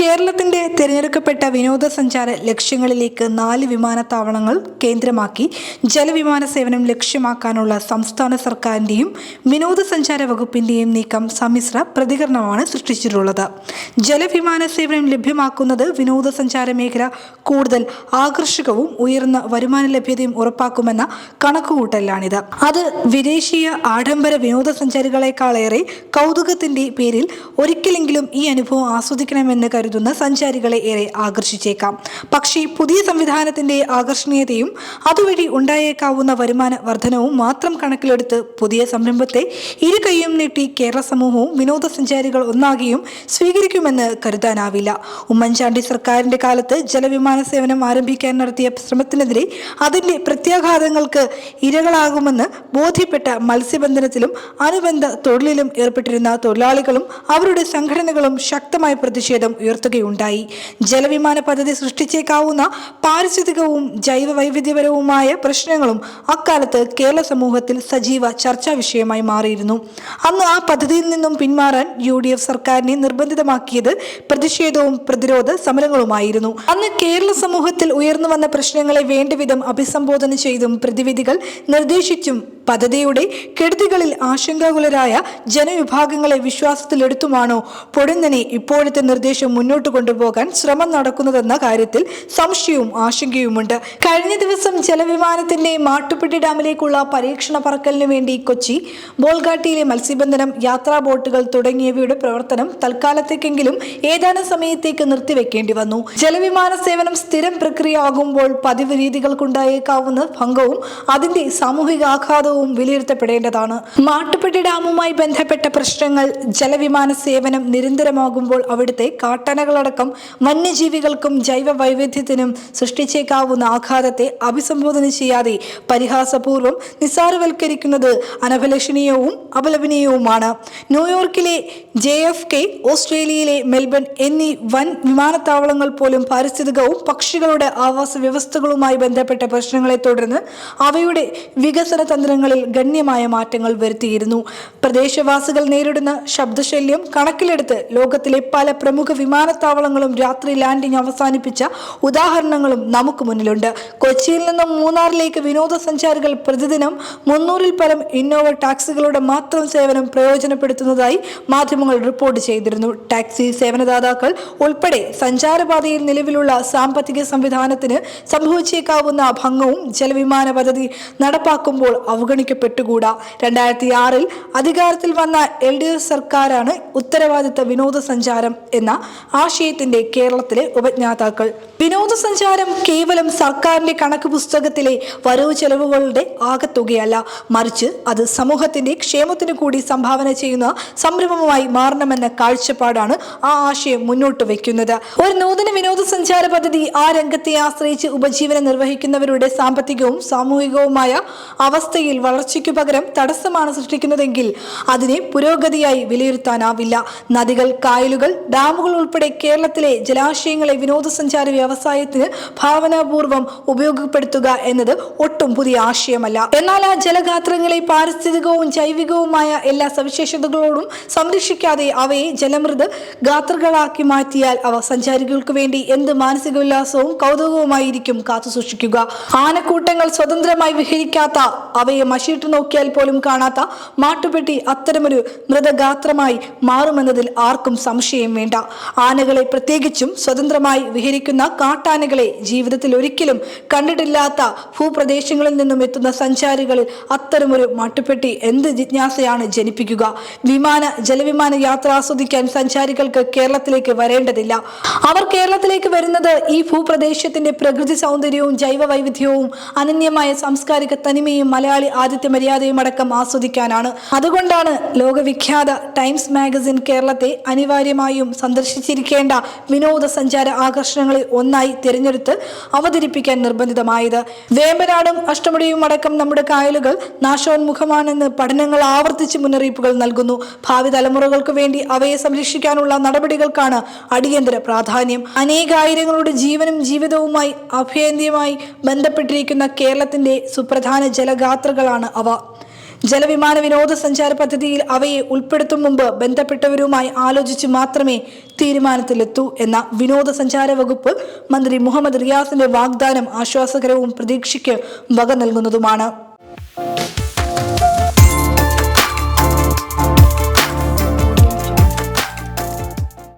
കേരളത്തിന്റെ തിരഞ്ഞെടുക്കപ്പെട്ട വിനോദസഞ്ചാര ലക്ഷ്യങ്ങളിലേക്ക് നാല് വിമാനത്താവളങ്ങൾ കേന്ദ്രമാക്കി. ജലവിമാന സേവനം ലക്ഷ്യമാക്കാനുള്ള സംസ്ഥാന സർക്കാരിന്റെയും വിനോദസഞ്ചാര വകുപ്പിന്റെയും നീക്കം സമ്മിശ്ര പ്രതികരണമാണ് സൃഷ്ടിച്ചിട്ടുള്ളത്. ജലവിമാന സേവനം ലഭ്യമാക്കുന്നത് വിനോദസഞ്ചാര മേഖല കൂടുതൽ ആകർഷകവും ഉയർന്ന വരുമാന ലഭ്യതയും ഉറപ്പാക്കുമെന്ന കണക്കുകൂട്ടലാണിത്. അത് വിദേശീയ ആഡംബര വിനോദസഞ്ചാരികളെക്കാളേറെ കൗതുകത്തിന്റെ പേരിൽ ഒരിക്കലെങ്കിലും ഈ അനുഭവം ആസ്വദിക്കണമെന്ന് കരുതുന്ന സഞ്ചാരികളെ ഏറെ ആകർഷിച്ചേക്കാം. പക്ഷേ പുതിയ സംവിധാനത്തിന്റെ ആകർഷണീയതയും അതുവഴി ഉണ്ടായേക്കാവുന്ന വരുമാന വർധനവും മാത്രം കണക്കിലെടുത്ത് പുതിയ സംരംഭത്തെ ഇരു കൈയും നീട്ടി കേരള സമൂഹവും വിനോദസഞ്ചാരികൾ ഒന്നാകെയും സ്വീകരിക്കുമെന്ന് കരുതാനാവില്ല. ഉമ്മൻചാണ്ടി സർക്കാരിന്റെ കാലത്ത് ജലവിമാന സേവനം ആരംഭിക്കാൻ നടത്തിയ ശ്രമത്തിനെതിരെ അതിന്റെ പ്രത്യാഘാതങ്ങൾക്ക് ഇരകളാകുമെന്ന് ബോധ്യപ്പെട്ട മത്സ്യബന്ധനത്തിലും അനുബന്ധ തൊഴിലിലും ഏർപ്പെട്ടിരുന്ന തൊഴിലാളികളും അവരുടെ സംഘടനകളും ശക്തമായ പ്രതിഷേധം ഉയർത്തുകയുണ്ടായി. ജലവിമാന പദ്ധതി സൃഷ്ടിച്ചേക്കാവുന്ന പാരിസ്ഥിതികവും ജൈവ വൈവിധ്യപരവുമായ പ്രശ്നങ്ങളും അക്കാലത്ത് കേരള സമൂഹത്തിൽ സജീവ ചർച്ചാ വിഷയമായി മാറിയിരുന്നു. അന്ന് ആ പദ്ധതിയിൽ നിന്നും പിന്മാറാൻ യു ഡി എഫ് സർക്കാരിനെ നിർബന്ധിതമാക്കിയത് പ്രതിഷേധവും പ്രതിരോധ സമരങ്ങളുമായിരുന്നു. അന്ന് കേരള സമൂഹത്തിൽ ഉയർന്നു വന്ന പ്രശ്നങ്ങളെ വേണ്ടവിധം അഭിസംബോധന ചെയ്തും പ്രതിവിധികൾ നിർദ്ദേശിച്ചും പദ്ധതിയുടെ കെടുതികളിൽ ആശങ്കാകുലരായ ജനവിഭാഗങ്ങളെ വിശ്വാസത്തിലെടുത്തുമാണോ പൊടുന്നനെ ഇപ്പോഴത്തെ നിർദ്ദേശം മുന്നോട്ട് കൊണ്ടുപോകാൻ ശ്രമം നടക്കുന്നതെന്ന കാര്യത്തിൽ സംശയവും ആശങ്കയുമുണ്ട്. കഴിഞ്ഞ ദിവസം ജലവിമാനത്തിന്റെ മാട്ടുപ്പെട്ടി ഡാമിലേക്കുള്ള പരീക്ഷണ പറക്കലിനു വേണ്ടി കൊച്ചി ബോൾഗാട്ടിയിലെ മത്സ്യബന്ധനം യാത്രാ ബോട്ടുകൾ തുടങ്ങിയവയുടെ പ്രവർത്തനം തൽക്കാലത്തേക്കെങ്കിലും ഏതാനും സമയത്തേക്ക് നിർത്തിവെക്കേണ്ടി വന്നു. ജലവിമാന സേവനം സ്ഥിരം പ്രക്രിയ ആകുമ്പോൾ പതിവ് രീതികൾക്കുണ്ടായേക്കാവുന്ന ഭംഗവും അതിന്റെ സാമൂഹിക ആഘാതവും വിലയിരുത്തപ്പെടേണ്ടതാണ്. മാട്ടുപ്പെട്ടി ഡാമുമായി ബന്ധപ്പെട്ട പ്രശ്നങ്ങൾ ജലവിമാന സേവനം നിരന്തരമാകുമ്പോൾ അവിടുത്തെ കാട്ടനകളടക്കം വന്യജീവികൾക്കും ജൈവ വൈവിധ്യത്തിനും സൃഷ്ടിച്ചേക്കാവുന്ന ആഘാതത്തെ അഭിസംബോധന ചെയ്യാതെ പരിഹാസപൂർവം നിസ്സാരവൽക്കരിക്കുന്നത് അനഭിലഷണീയവും അപലപനീയവുമാണ്. ന്യൂയോർക്കിലെ ജെ എഫ് കെ ഓസ്ട്രേലിയയിലെ മെൽബൺ എന്നീ വൻ വിമാനത്താവളങ്ങൾ പോലും പാരിസ്ഥിതികവും പക്ഷികളുടെ ആവാസ വ്യവസ്ഥകളുമായി ബന്ധപ്പെട്ട പ്രശ്നങ്ങളെ തുടർന്ന് അവയുടെ വികസന തന്ത്രങ്ങളിൽ ഗണ്യമായ മാറ്റങ്ങൾ വരുത്തിയിരുന്നു. പ്രദേശവാസികൾ നേരിടുന്ന ശബ്ദശല്യം കണക്കിലെടുത്ത് ലോകത്തിലെ പല പ്രമുഖ വിമാനത്താവളങ്ങളും രാത്രി ലാൻഡിംഗ് അവസാനിപ്പിച്ച ഉദാഹരണങ്ങളും നമുക്ക് മുന്നിലുണ്ട്. കൊച്ചിയിൽ നിന്നും മൂന്നാറിലേക്ക് വിനോദസഞ്ചാരികൾ പ്രതിദിനം മുന്നൂറിൽ പരം ഇന്നോവ ടാക്സികളുടെ മാത്രം സേവനം പ്രയോജനപ്പെടുത്തുന്നതായി മാധ്യമങ്ങൾ റിപ്പോർട്ട് ചെയ്തിരുന്നു. ടാക്സി സേവനദാതാക്കൾ ഉൾപ്പെടെ സഞ്ചാരപാതയിൽ നിലവിലുള്ള സാമ്പത്തിക സംവിധാനത്തിന് സംഭവിച്ചേക്കാവുന്ന ഭംഗവും ജലവിമാന പദ്ധതി നടപ്പാക്കുമ്പോൾ അവഗണിക്കപ്പെട്ടുകൂടാ. രണ്ടായിരത്തി ആറിൽ അധികാരത്തിൽ വന്ന എൽ ഡി എഫ് സർക്കാരാണ് ഉത്തരവാദിത്ത വിനോദസഞ്ചാരം എന്ന ആശയത്തിന്റെ കേരളത്തിലെ ഉപജ്ഞാതാക്കൾ. വിനോദസഞ്ചാരം കേവലം സർക്കാരിന്റെ കണക്ക് പുസ്തകത്തിലെ വരവ് ചെലവുകളുടെ ആകത്തുകയല്ല. മറിച്ച് അത് സമൂഹത്തിന്റെ ക്ഷേമത്തിനു കൂടി സംഭാവന ചെയ്യുന്ന സംരംഭമായി മാറണമെന്ന കാഴ്ചപ്പാടാണ് ആ ആശയം മുന്നോട്ട് വയ്ക്കുന്നത്. ഒരു നൂതന വിനോദസഞ്ചാര പദ്ധതി ആ രംഗത്തെ ആശ്രയിച്ച് ഉപജീവനം നിർവഹിക്കുന്നവരുടെ സാമ്പത്തികവും സാമൂഹികവുമായ അവസ്ഥയിൽ വളർച്ചയ്ക്കു പകരം തടസ്സമാണ് സൃഷ്ടിക്കുന്നതെങ്കിൽ അതിനെ പുരോഗതിയായി വിലയിരുത്താനാവില്ല. നദികൾ കായലുകൾ ഡാമുകൾ ഉൾപ്പെടെ കേരളത്തിലെ ജലാശയങ്ങളെ വിനോദസഞ്ചാര വ്യവസായത്തിന് ഭാവനാപൂർവം ഉപയോഗപ്പെടുത്തുക എന്നത് ഒട്ടും പുതിയ ആശയമല്ല. എന്നാൽ ആ ജലഗാത്രങ്ങളെ പാരിസ്ഥിതികവും ജൈവികവുമായ എല്ലാ സവിശേഷതകളോടും സംരക്ഷിക്കാതെ അവയെ ജലമൃത് ഗാത്രകളാക്കി മാറ്റിയാൽ അവ സഞ്ചാരികൾക്ക് വേണ്ടി എന്ത് മാനസിക ഉല്ലാസവും കൗതുകവുമായിരിക്കും കാത്തുസൂക്ഷിക്കുക ആനക്കൂട്ടങ്ങൾ സ്വതന്ത്രമായി വിഹരിക്കാത്ത അവയെ മഷീട്ട് നോക്കിയാൽ പോലും കാണാത്ത മാട്ടുപെട്ടി അത്തരമൊരു മൃതഗാത്രമായി മാറുമെന്നതിൽ ആർക്കും സംശയം വേണ്ട. ആനകളെ പ്രത്യേകിച്ചും സ്വതന്ത്രമായി വിഹരിക്കുന്ന കാട്ടാനകളെ ജീവിതത്തിൽ ഒരിക്കലും കണ്ടിട്ടില്ലാത്ത ഭൂപ്രദേശങ്ങളിൽ നിന്നും എത്തുന്ന സഞ്ചാരികളിൽ അത്തരമൊരു മാട്ടുപ്പെട്ടി എന്ത് ജിജ്ഞാസയാണ് ജനിപ്പിക്കുക? വിമാന ജലവിമാന യാത്ര ആസ്വദിക്കാൻ സഞ്ചാരികൾക്ക് കേരളത്തിലേക്ക് വരേണ്ടതില്ല. അവർ കേരളത്തിലേക്ക് വരുന്നത് ഈ ഭൂപ്രദേശത്തിന്റെ പ്രകൃതി സൗന്ദര്യവും ജൈവ വൈവിധ്യവും അനന്യമായ സാംസ്കാരിക തനിമയും മലയാളി ആദിത്യ മര്യാദയും അടക്കം ആസ്വദിക്കാനാണ്. അതുകൊണ്ടാണ് ലോകവിഖ്യാത ടൈംസ് മാഗസിൻ കേരളത്തെ അനിവാര്യമായും സന്ദർശിച്ചിരിക്കേണ്ട വിനോദസഞ്ചാര ആകർഷണങ്ങളിൽ ഒന്നായി തിരഞ്ഞെടുത്ത് അവതരിപ്പിക്കാൻ നിർബന്ധിതമായത്. വേമ്പനാടും അഷ്ടമുടിയും അടക്കം നമ്മുടെ കായലുകൾ നാശോന്മുഖമാണെന്ന് പഠനങ്ങൾ ആവർത്തിച്ച് മുന്നറിയിപ്പുകൾ നൽകുന്നു. ഭാവി തലമുറകൾക്ക് വേണ്ടി അവയെ സംരക്ഷിക്കാനുള്ള നടപടികൾക്കാണ് അടിയന്തര പ്രാധാന്യം. അനേകായിരങ്ങളുടെ ജീവനും ജീവിതവുമായി അഭേദ്യമായി ബന്ധപ്പെട്ടിരിക്കുന്ന കേരളത്തിന്റെ സുപ്രധാന ജലഗാത്രകളാണ് അവ. ജലവിമാന വിനോദസഞ്ചാര പദ്ധതിയിൽ അവയെ ഉൾപ്പെടുത്തും മുമ്പ് ബന്ധപ്പെട്ടവരുമായി ആലോചിച്ച് മാത്രമേ തീരുമാനത്തിലെത്തൂ എന്ന വിനോദസഞ്ചാര വകുപ്പ് മന്ത്രി മുഹമ്മദ് റിയാസിന്റെ വാഗ്ദാനം ആശ്വാസകരവും പ്രതീക്ഷയ്ക്ക് വക നൽകുന്നതുമാണ്.